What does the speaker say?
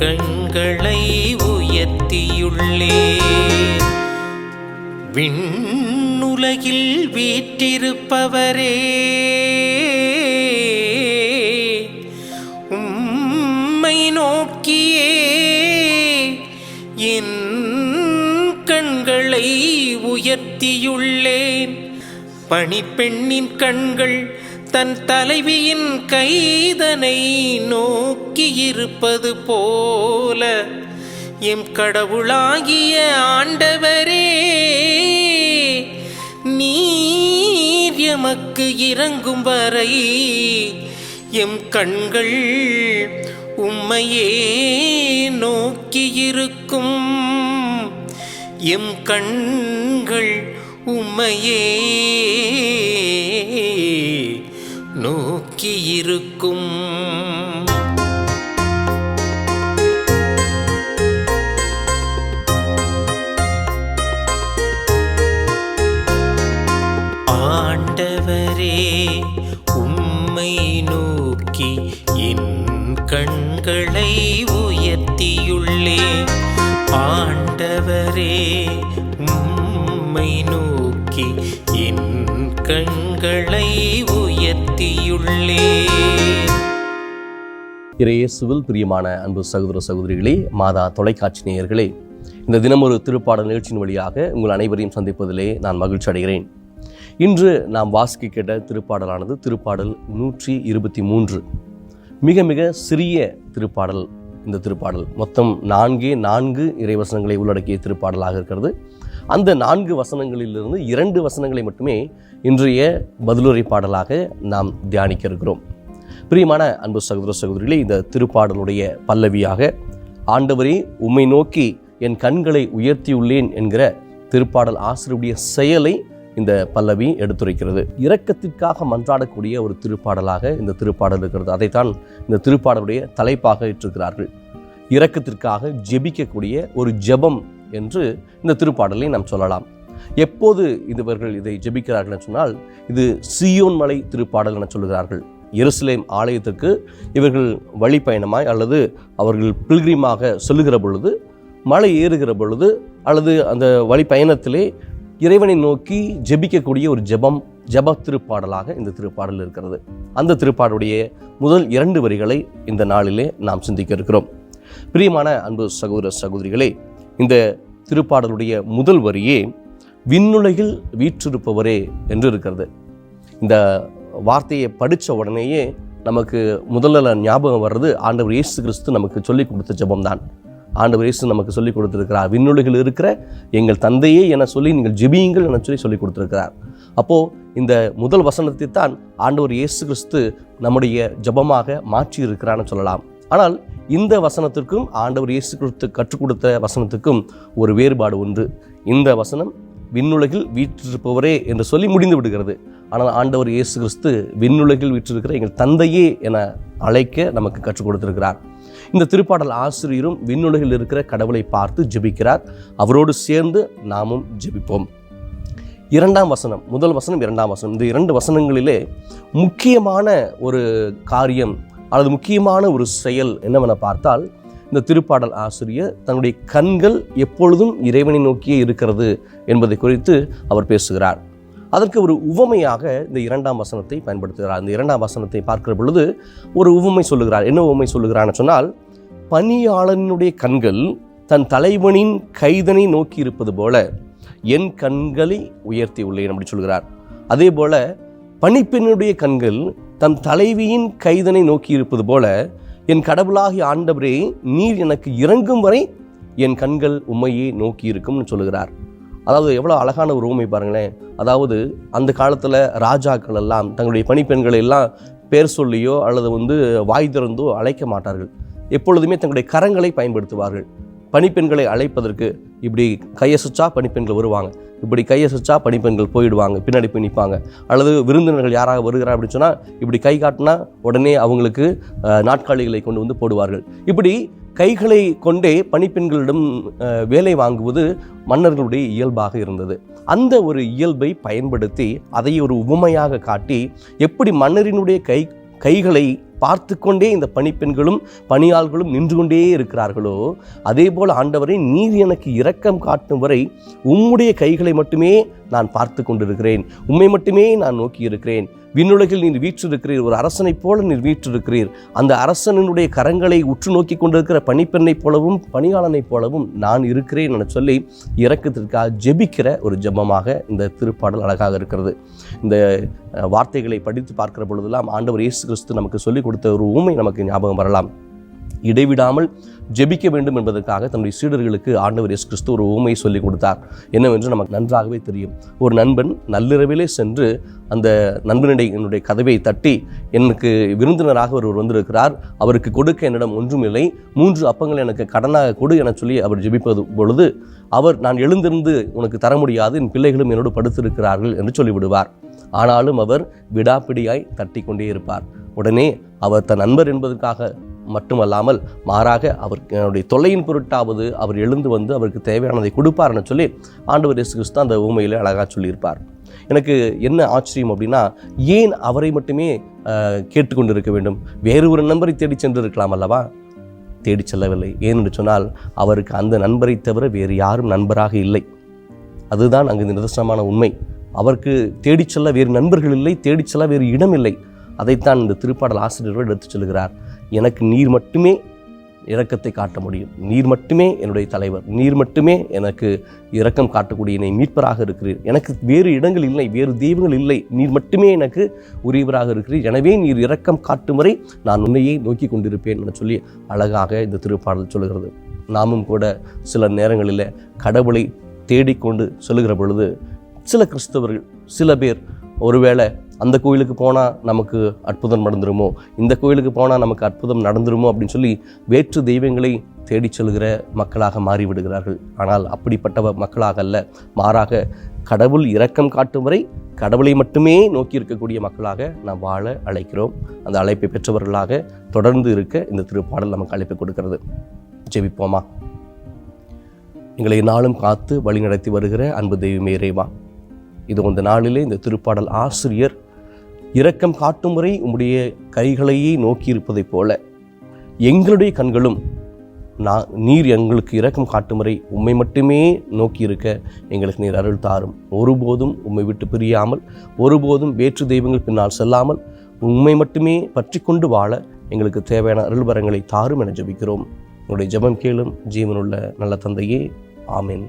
கண்களை உயர்த்தியுள்ளே. விண்ணுலகில் வீற்றிருப்பவரே உம்மை நோக்கியே என் கண்களை உயர்த்தியுள்ளேன். பணிப்பெண்ணின் கண்கள் தன் தலைவியின் கைதனை நோக்கியிருப்பது போல எம் கடவுளாகிய ஆண்டவரே நீர் எமக்கு இறங்கும் வரை எம் கண்கள் உம்மையே நோக்கியிருக்கும். எம் கண்கள் உம்மையே சிக்கியிருக்கும் ஆண்டவரே உம்மை நோக்கி என் கண்களை உயர்த்தியுள்ளே. ஆண்டவரே உம்மை நோக்கி என் கண்களை உயர்த்தியுள்ளே. இறையேசுவில் பிரியமான அன்பு சகோதர சகோதரிகளே மாதா தொலைக்காட்சி நேயர்களே இந்த தினம் ஒரு திருப்பாடல் நிகழ்ச்சியின் வழியாக உங்கள் அனைவரையும் சந்திப்பதிலே நான் மகிழ்ச்சி அடைகிறேன். இன்று நாம் வாசிக்க கேட்ட திருப்பாடலானது திருப்பாடல் நூற்றி இருபத்தி மூன்று. மிக மிக சிறிய திருப்பாடல் இந்த திருப்பாடல். மொத்தம் நான்கே நான்கு இறைவசனங்களை உள்ளடக்கிய திருப்பாடலாக இருக்கிறது. அந்த நான்கு வசனங்களிலிருந்து இரண்டு வசனங்களை மட்டுமே இன்றைய பதிலுரை பாடலாக நாம் தியானிக்க இருக்கிறோம். பிரியமான அன்பு சகோதர சகோதரிகளே இந்த திருப்பாடலுடைய பல்லவியாக ஆண்டவரே உம்மை நோக்கி என் கண்களை உயர்த்தியுள்ளேன் என்கிற திருப்பாடல் ஆசிரியருடைய செயலை இந்த பல்லவி எடுத்துரைக்கிறது. இரக்கத்திற்காக மன்றாடக்கூடிய ஒரு திருப்பாடலாக இந்த திருப்பாடல் இருக்கிறது. அதைத்தான் இந்த திருப்பாடலுடைய தலைப்பாக இட்டிருக்கிறார்கள். இரக்கத்திற்காக ஜெபிக்கக்கூடிய ஒரு ஜெபம் என்று இந்த திருப்பாடலை நாம் சொல்லலாம். எப்போது இவர்கள் இதை ஜெபிக்கிறார்கள் என்று சொன்னால் இது சியோன் மலை திருப்பாடல் என சொல்கிறார்கள் எருசலேம் ஆலயத்திற்கு இவர்கள் வழிப்பயணமாய் அல்லது அவர்கள் பில்கிரிமாக செல்லுகிற பொழுது மலை ஏறுகிற பொழுது அல்லது அந்த வழிப்பயணத்திலே இறைவனை நோக்கி ஜெபிக்கக்கூடிய ஒரு ஜெபம் ஜெப திருப்பாடலாக இந்த திருப்பாடல் இருக்கிறது. அந்த திருப்பாடலுடைய முதல் இரண்டு வரிகளை இந்த நாளிலே நாம் சிந்திக்க இருக்கிறோம். பிரியமான அன்பு சகோதர சகோதரிகளே இந்த திருப்பாடலுடைய முதல் வரியே விண்ணுலகில் வீற்றிருப்பவரே என்று இருக்கிறது. இந்த வார்த்தையை படித்த உடனேயே நமக்கு முதல்ல ஞாபகம் வர்றது ஆண்டவர் இயேசு கிறிஸ்து நமக்கு சொல்லிக் கொடுத்த ஜபம்தான். ஆண்டவர் இயேசு நமக்கு சொல்லிக் கொடுத்துருக்கிறார் விண்ணுலகில் இருக்கிற எங்கள் தந்தையே என சொல்லி நீங்கள் ஜெபியுங்கள் என சொல்லி சொல்லிக் கொடுத்துருக்கிறார். அப்போது இந்த முதல் வசனத்தை தான் ஆண்டவர் இயேசு கிறிஸ்து நம்முடைய ஜெபமாக மாற்றி இருக்கிறான்னு சொல்லலாம். ஆனால் இந்த வசனத்திற்கும் ஆண்டவர் இயேசு கிறிஸ்து கற்றுக் கொடுத்த வசனத்துக்கும் ஒரு வேறுபாடு உண்டு. இந்த வசனம் விண்ணுலகில் வீற்றிருப்பவரே என்று சொல்லி முடிந்து விடுகிறது. ஆனால் ஆண்டவர் இயேசு கிறிஸ்து விண்ணுலகில் வீற்றிருக்கிற எங்கள் தந்தையே என அழைக்க நமக்கு கற்றுக் கொடுத்திருக்கிறார். இந்த திருப்பாடல் ஆசிரியரும் விண்ணுலகில் இருக்கிற கடவுளை பார்த்து ஜெபிக்கிறார். அவரோடு சேர்ந்து நாமும் ஜெபிப்போம். இரண்டாம் வசனம் முதல் வசனம் இரண்டாம் வசனம். இந்த இரண்டு வசனங்களிலே முக்கியமான ஒரு காரியம் அல்லது முக்கியமான ஒரு செயல் என்னவென பார்த்தால் இந்த திருப்பாடல் ஆசிரியர் தன்னுடைய கண்கள் எப்பொழுதும் இறைவனை நோக்கியே இருக்கிறது என்பதை குறித்து அவர் பேசுகிறார். அதற்கு ஒரு உவமையாக இந்த இரண்டாம் வசனத்தை பயன்படுத்துகிறார். இந்த இரண்டாம் வசனத்தை பார்க்கிற பொழுது ஒரு உவமை சொல்லுகிறார். என்ன உவமை சொல்லுகிறான்னு சொன்னால் பணியாளனுடைய கண்கள் தன் தலைவனின் கைதனை நோக்கி இருப்பது போல என் கண்களை உயர்த்தி உள்ளேன் அப்படி சொல்கிறார் அதே போல பணிப்பெண்ணுடைய கண்கள் தன் தலைவியின் கைதனை நோக்கி இருப்பது போல என் கடவுளாகிய ஆண்டவரே நீர் எனக்கு இறங்கும் வரை என் கண்கள் உண்மையே நோக்கி இருக்கும்னு சொல்லுகிறார். அதாவது எவ்வளோ அழகான ஒரு உண்மை பாருங்களேன். அதாவது அந்த காலத்தில் ராஜாக்கள் எல்லாம் தங்களுடைய பணிப்பெண்களை எல்லாம் பேர் சொல்லியோ அல்லது வந்து வாய் திறந்தோ அழைக்க மாட்டார்கள். எப்பொழுதுமே தங்களுடைய கரங்களை பயன்படுத்துவார்கள். பணிப்பெண்களை அழைப்பதற்கு இப்படி கையசைச்சா பணிப்பெண்கள் வருவாங்க. இப்படி கையசைச்சா பணிப்பெண்கள் போயிடுவாங்க பின்னாடி போய் நிற்பாங்க. அல்லது விருந்தினர்கள் யாராக வருகிறார் அப்படின்னு சொன்னால் இப்படி கை காட்டினா உடனே அவங்களுக்கு நாட்காலிகளை கொண்டு வந்து போடுவார்கள். இப்படி கைகளை கொண்டே பணிப்பெண்களிடம் வேலை வாங்குவது மன்னர்களுடைய இயல்பாக இருந்தது. அந்த ஒரு இயல்பை பயன்படுத்தி அதை ஒரு உவமையாக காட்டி எப்படி மன்னரினுடைய கை கைகளை பார்த்து கொண்டே இந்த பணிப்பெண்களும் பணியாள்களும் நின்று கொண்டே இருக்கிறார்களோ? அதே போல் ஆண்டவரை நீர் எனக்கு இரக்கம் காட்டும் வரை உம்முடைய கைகளை மட்டுமே நான் பார்த்து கொண்டிருக்கிறேன் உம்மை மட்டுமே நான் நோக்கி இருக்கிறேன் விண்ணுலகில் நீர் வீற்றிருக்கிறீர். ஒரு அரசனைப் போல நீர் வீற்றிருக்கிறீர். அந்த அரசனினுடைய கரங்களை உற்று நோக்கி கொண்டிருக்கிற பணிப்பெண்ணைப் போலவும் பணியாளனைப் போலவும் நான் இருக்கிறேன் என சொல்லி இறக்கத்திற்காக ஜெபிக்கிற ஒரு ஜெபமாக இந்த திருப்பாடல் அழகாக இருக்கிறது. இந்த வார்த்தைகளை படித்து பார்க்கிற பொழுதெல்லாம் ஆண்டவர் இயேசு கிறிஸ்து நமக்கு சொல்லிக் கொடுத்த ஒரு ஊமை நமக்கு ஞாபகம் வரலாம். இடைவிடாமல் ஜெபிக்க வேண்டும் என்பதற்காக தன்னுடைய சீடர்களுக்கு ஆண்டவர் எஸ் கிறிஸ்து ஒரு ஊமையை சொல்லிக் கொடுத்தார். என்னவென்று நமக்கு நன்றாகவே தெரியும். ஒரு நண்பன் நள்ளிரவிலே சென்று அந்த நண்பனுடைய என்னுடைய கதவை தட்டி எனக்கு விருந்தினராக ஒருவர் வந்திருக்கிறார். அவருக்கு கொடுக்க என்னிடம் ஒன்றும் இல்லை மூன்று அப்பங்கள் எனக்கு கடனாக கொடு என சொல்லி அவர் ஜெபிப்பது பொழுது அவர் நான் எழுந்திருந்து உனக்கு தர முடியாது என் பிள்ளைகளும் என்னோடு படுத்திருக்கிறார்கள் என்று சொல்லிவிடுவார். ஆனாலும் அவர் விடாப்பிடியாய் தட்டி கொண்டே இருப்பார். உடனே அவர் தன் நண்பர் என்பதற்காக மட்டுமல்லாமல் மாறாக அவர் என்னுடைய தொல்லையின் பொருட்டாவது அவர் எழுந்து வந்து அவருக்கு தேவையானதை கொடுப்பார்னு சொல்லி ஆண்டவர் இயேசு கிறிஸ்து அந்த ஊமையில் அழகாக சொல்லியிருப்பார். எனக்கு என்ன ஆச்சரியம் அப்படின்னா ஏன் அவரை மட்டுமே கேட்டுக்கொண்டு கேட்டுக்கொண்டிருக்க வேண்டும்? வேறு ஒரு நண்பரை தேடி சென்று இருக்கலாம் அல்லவா? தேடி செல்லவில்லை. ஏனென்று சொன்னால் அவருக்கு அந்த நண்பரை தவிர வேறு யாரும் நண்பராக இல்லை. அதுதான் அங்கு நிதர்சனமான உண்மை. அவருக்கு தேடிச் செல்ல வேறு நண்பர்கள் இல்லை தேடிச் செல்ல வேறு இடம் இல்லை. அதைத்தான் இந்த திருப்பாடல் ஆசிரியர்கள் எடுத்துச் சொல்கிறார். எனக்கு நீர் மட்டுமே இரக்கத்தை காட்ட முடியும். நீர் மட்டுமே என்னுடைய தலைவர். நீர் மட்டுமே எனக்கு இரக்கம் காட்டக்கூடிய என்னை மீட்பராக இருக்கிறீர். எனக்கு வேறு இடங்கள் இல்லை வேறு தெய்வங்கள் இல்லை. நீர் மட்டுமே எனக்கு உரியவராக இருக்கிறீர். எனவே நீர் இரக்கம் காட்டும் வரை நான் உன்னையே நோக்கி கொண்டிருப்பேன் என சொல்லி அழகாக இந்த திருப்பாடல் சொல்கிறது. நாமும் கூட சில நேரங்களில் கடவுளை தேடிக்கொண்டு சொல்லுகிற பொழுது சில கிறிஸ்தவர்கள் சில பேர் ஒருவேளை அந்த கோயிலுக்கு போனால் நமக்கு அற்புதம் நடந்துருமோ? இந்த கோயிலுக்கு போனால் நமக்கு அற்புதம் நடந்துருமோ? அப்படின்னு சொல்லி வேற்று தெய்வங்களை தேடிச் செல்கிற மக்களாக மாறிவிடுகிறார்கள். ஆனால் அப்படிப்பட்ட மக்களாக அல்ல. மாறாக கடவுள் இரக்கம் காட்டும் வரை கடவுளை மட்டுமே நோக்கி இருக்கக்கூடிய மக்களாக நாம் வாழ அழைக்கிறோம். அந்த அழைப்பை பெற்றவர்களாக தொடர்ந்து இருக்க இந்த திருப்பாடல் நமக்கு அழைப்பு கொடுக்கிறது. ஜெபிப்போமா? எங்களை நாளும் காத்து வழிநடத்தி வருகிற அன்பு தெய்வமே இறைவா. இது இந்த நாளிலே இந்த திருப்பாடல் ஆசிரியர் இரக்கம் காட்டும் வரை உம்முடைய கைகளையே நோக்கி இருப்பதைப் போல எங்களுடைய கண்களும் நான் நீர் எங்களுக்கு இரக்கம் காட்டும் வரை உம்மை மட்டுமே நோக்கி இருக்க எங்களுக்கு நீர் அருள் தாரும். ஒருபோதும் உம்மை விட்டு பிரியாமல் ஒருபோதும் வேற்று தெய்வங்கள் பின்னால் செல்லாமல் உண்மை மட்டுமே பற்றி கொண்டு வாழ எங்களுக்கு தேவையான அருள்வரங்களை தாரும் என ஜெபிக்கிறோம். உங்களுடைய ஜெபம் கேளும் ஜீவனுள்ள நல்ல தந்தையே. ஆமேன்.